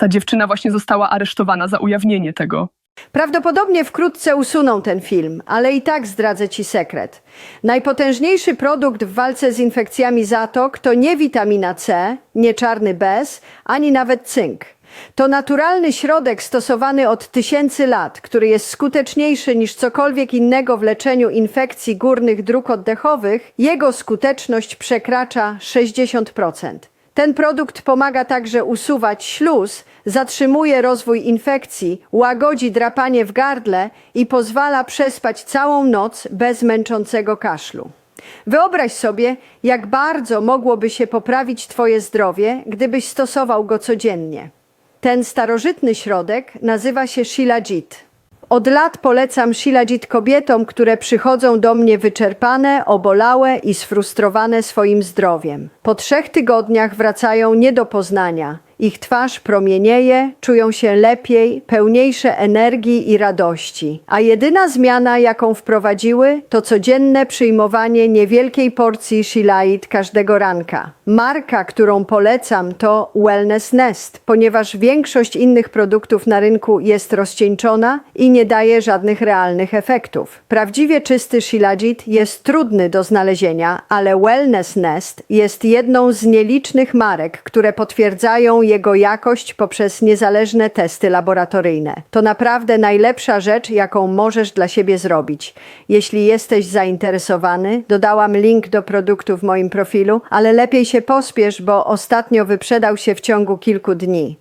Ta dziewczyna właśnie została aresztowana za ujawnienie tego. Prawdopodobnie wkrótce usuną ten film, ale i tak zdradzę Ci sekret. Najpotężniejszy produkt w walce z infekcjami zatok to nie witamina C, nie czarny bez, ani nawet cynk. To naturalny środek stosowany od tysięcy lat, który jest skuteczniejszy niż cokolwiek innego w leczeniu infekcji górnych dróg oddechowych. Jego skuteczność przekracza 60%. Ten produkt pomaga także usuwać śluz, zatrzymuje rozwój infekcji, łagodzi drapanie w gardle i pozwala przespać całą noc bez męczącego kaszlu. Wyobraź sobie, jak bardzo mogłoby się poprawić Twoje zdrowie, gdybyś stosował go codziennie. Ten starożytny środek nazywa się Shilajit. Od lat polecam Shilajit kobietom, które przychodzą do mnie wyczerpane, obolałe i sfrustrowane swoim zdrowiem. Po trzech tygodniach wracają nie do poznania. Ich twarz promienieje, czują się lepiej, pełniejsze energii i radości. A jedyna zmiana, jaką wprowadziły, to codzienne przyjmowanie niewielkiej porcji Shilajit każdego ranka. Marka, którą polecam, to Wellness Nest, ponieważ większość innych produktów na rynku jest rozcieńczona i nie daje żadnych realnych efektów. Prawdziwie czysty Shilajit jest trudny do znalezienia, ale Wellness Nest jest jedną z nielicznych marek, które potwierdzają jego jakość poprzez niezależne testy laboratoryjne. To naprawdę najlepsza rzecz, jaką możesz dla siebie zrobić. Jeśli jesteś zainteresowany, dodałam link do produktu w moim profilu, ale lepiej się pospiesz, bo ostatnio wyprzedał się w ciągu kilku dni.